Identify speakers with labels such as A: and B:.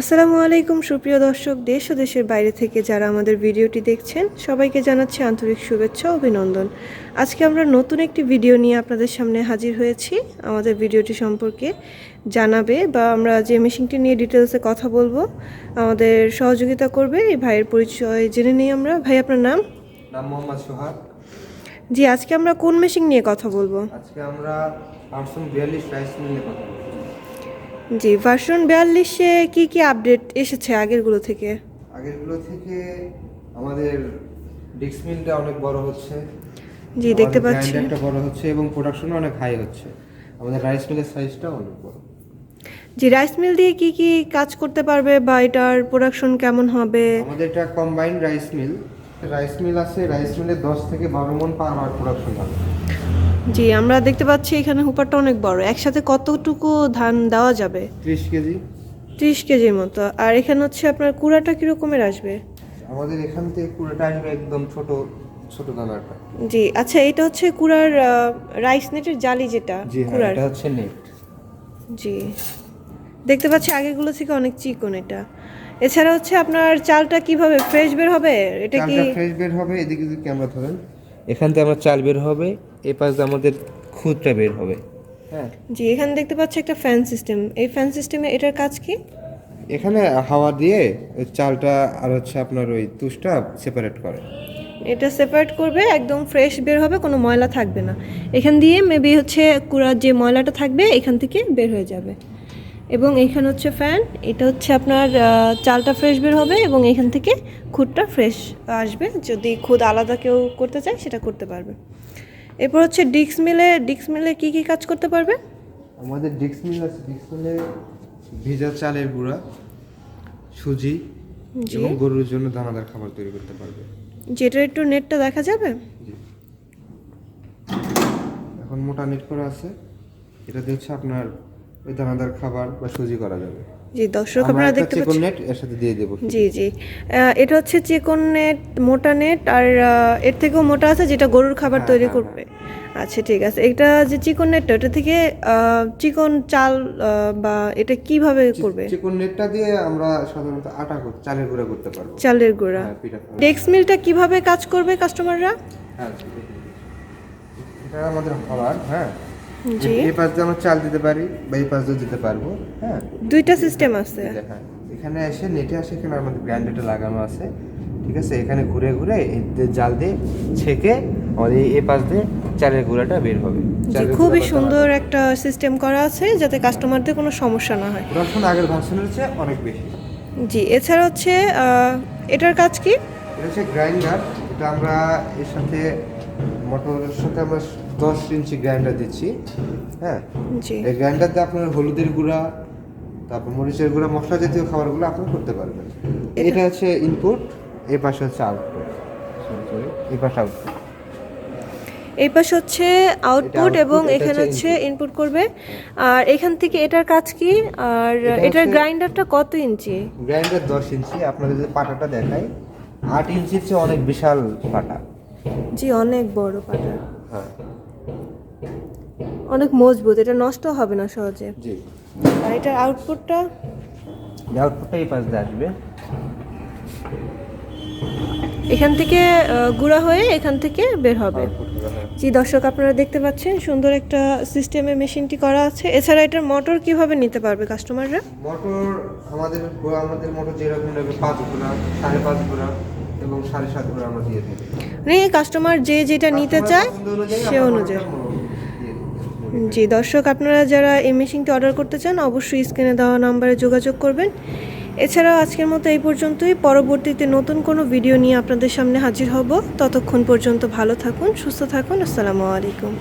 A: আসসালামু আলাইকুম সুপ্রিয় দর্শক দেশ ও দেশের বাইরে থেকে যারা আমাদের ভিডিওটি দেখছেন সবাইকে জানাচ্ছি আন্তরিক শুভেচ্ছা ও অভিনন্দন। আজকে আমরা নতুন একটি ভিডিও নিয়ে আপনাদের সামনে হাজির হয়েছি। আমাদের ভিডিওটি সম্পর্কে জানাবে বা আমরা যে মেশিনটি নিয়ে ডিটেলসে কথা বলব আমাদের সহযোগিতা করবে এই ভাইয়ের পরিচয় জেনে নিই আমরা। ভাই আপনার নাম?
B: নাম মোহাম্মদ সোহাগ।
A: জি আজকে আমরা কোন মেশিন নিয়ে কথা বলব?
B: আজকে আমরা পার্সন বিয়াল্লিশ রাইস মিলে কথা বলব।
A: জি ভার্সন বিয়াল্লিশে কি কি আপডেট এসেছে আগেরগুলো থেকে?
B: আগেরগুলো থেকে আমাদের ডিক্স মিলটা অনেক বড় হচ্ছে।
A: জি দেখতে পাচ্ছি।
B: একটা বড় হচ্ছে এবং প্রোডাকশনও অনেক হাই হচ্ছে। আমাদের রাইস মিলের সাইজটা অনেক বড়।
A: জি রাইস মিল দিয়ে কি কি কাজ করতে পারবে বা এটার প্রোডাকশন কেমন হবে?
B: আমাদের এটা combined rice mill rice mill আছে রাইস মিলে দশ থেকে বারো মন পার আওয়ার প্রোডাকশন হবে।
A: জি আমরা দেখতে পাচ্ছি এখানে হুপারটা অনেক বড়। একসাথে কতটুকু ধান দেওয়া যাবে?
B: ত্রিশ কেজি।
A: ত্রিশ কেজির মতো। আর এখানে হচ্ছে আপনার কুড়াটা কিরকমের আসবে?
B: আমাদের এখান থেকে পুরোটা আসবে একদম ছোট ছোট দানাটা।
A: জি আচ্ছা এটা হচ্ছে কুড়ার রাইস নেটের জালি যেটা
B: হ্যাঁ
A: কুড়ার।
B: এটা হচ্ছে নেট
A: জি। দেখতে পাচ্ছি আগেগুলো থেকে অনেক চিকন এটা। এছাড়া হচ্ছে আপনার চালটা কীভাবে ফ্রেশ বের হবে? এটা কি
B: চালটা ফ্রেশ বের হবে এদিকে যদি ক্যামেরা ধরেন। এখান থেকে আমার চাল বের হবে এই পাশে আমাদের খুদটা বের হবে। হ্যাঁ।
A: জি এখানে দেখতে পাচ্ছি একটা ফ্যান সিস্টেম এই ফ্যান সিস্টেমে এটার কাজ কি?
B: এখানে হাওয়া দিয়ে ওই চালটা আর হচ্ছে আপনার ওই তুষটা সেপারেট করে।
A: এটা সেপারেট করবে একদম ফ্রেশ বের হবে কোনো ময়লা থাকবে না। এখান দিয়ে মেবি হচ্ছে কুড়ার যে ময়লাটা থাকবে এখান থেকে বের হয়ে যাবে। এবং এখানে হচ্ছে ফ্যান এটা হচ্ছে আপনার চালটা ফ্রেশ বের হবে এবং এখান থেকে খুদটা ফ্রেশ আসবে। যদি খুদ আলাদা কেউ করতে চায় সেটা করতে পারবে। এরপর হচ্ছে ডিক্স মিলে ডিক্স মিলে কি কি কাজ করতে পারবে?
B: আমাদের ডিক্স মিল আছে ডিক্স মিলে ভেজা চালের গুঁড়া সুজি এবং গরুর জন্য দানাদার খাবার তৈরি করতে পারবে।
A: যেটার একটু নেটটা দেখা যাবে?
B: এখন মোটা নেট করা আছে। এটাতে হচ্ছে আপনার ওই দানাদার খাবার বা সুজি করা যাবে।
A: জি দর্শক আপনারা দেখতে পাচ্ছেন
B: নেট এর সাথে দিয়ে দেবো
A: জি জি। এটা হচ্ছে চিকন নেট মোটা নেট আর এর থেকেও মোটা আছে যেটা গরুর খাবার
B: হ্যাঁ,
A: তৈরি
B: হ্যাঁ,
A: করবে। আচ্ছা ঠিক আছে। এটা যে চিকন নেটটা ওটা থেকে চিকন চাল বা এটা কীভাবে করবে?
B: চিকন নেটটা দিয়ে আমরা সাধারণত আটা চালের গুঁড়া করতে পারব।
A: চালের গুঁড়া।
B: হ্যাঁ।
A: ডেক্স মিলটা কীভাবে কাজ করবে কাস্টমাররা
B: হ্যাঁ, এটা আমাদের হ্যাঁ। এই পাশ দিয়ে আমরা চাল দিতে পারি বা এই পাশ দিয়ে দিতে পারব হ্যাঁ?
A: দুইটা সিস্টেম আছে।
B: হ্যাঁ এখানে এসে নেটে আসে এখানে আমাদের গ্রাইন্ডারটা লাগানো আছে ঠিক আছে? এখানে ঘুরে ঘুরে জাল দিয়ে ছেঁকে আমাদের এই- পাশ দিয়ে চালের গুঁড়াটা বের হবে।
A: খুবই সুন্দর একটা সিস্টেম করা আছে যাতে কাস্টমারদের কোনো সমস্যা না হয়।
B: প্রোডাকশন আগের ভার্সনের চেয়ে অনেক বেশি।
A: জি এছাড়া হচ্ছে এটার কাজ কি?
B: এটা হচ্ছে গ্রাইন্ডার এটা আমরা এর সাথে মোটরের সাথে আমরা দশ ইঞ্চি গ্রাইন্ডার দিচ্ছি হ্যাঁ?
A: জি।
B: এই গ্রাইন্ডার দিয়ে আপনার হলুদের গুঁড়া তারপর মরিচের গুঁড়া মশলা জাতীয় খাবারগুলো আপনি করতে পারবেন। এটা হচ্ছে ইনপুট এই পাশে হচ্ছে আউটপুট এই পাশে আউটপুট
A: এই পাশে হচ্ছে আউটপুট এবং এখানে
B: হচ্ছে
A: হচ্ছে ইনপুট করবে। আর এখান থেকে এটার কাজ কি? আর এটার গ্রাইন্ডারটা কত ইঞ্চি?
B: গ্রাইন্ডার দশ ইঞ্চি আপনাদের যদি পাটাটা দেখাই আট ইঞ্চির চেয়ে অনেক বিশাল পাটা।
A: জি অনেক বড় পাটা।
B: হ্যাঁ।
A: অনেক মজবুত এটা নষ্ট হবে না সহজে।
B: জি।
A: আর এটার আউটপুটটা
B: আউটপুটটা এই পাশ দিয়ে আসবে।
A: এখান থেকে গুঁড়া হয়ে এখান থেকে বের হবে। জি দর্শক আপনারা দেখতে পাচ্ছেন সুন্দর একটা সিস্টেমে মেশিনটি করা আছে। এছাড়া এটার মোটর কীভাবে নিতে পারবে কাস্টমাররা
B: মোটর আমাদের আমাদের মোটর যেরকম নেবে পাঁচ ঘোড়া সাড়ে পাঁচ ঘোড়া এবং সাড়ে সাত ঘোড়া আমরা দিয়ে
A: মানে কাস্টমার যে যেটা নিতে চায় সে অনুযায়ী।
B: দিই।
A: জি, দর্শক, আপনারা যারা এই মেশিনটি অর্ডার করতে চান, অবশ্যই স্ক্রিনে দেওয়া নাম্বারে যোগাযোগ করবেন। এছাড়াও আজকের মতো এই পর্যন্তই। পরবর্তীতে নতুন কোনো ভিডিও নিয়ে আপনাদের সামনে হাজির হব। ততক্ষণ পর্যন্ত ভালো থাকুন, সুস্থ থাকুন। আসসালামু আলাইকুম।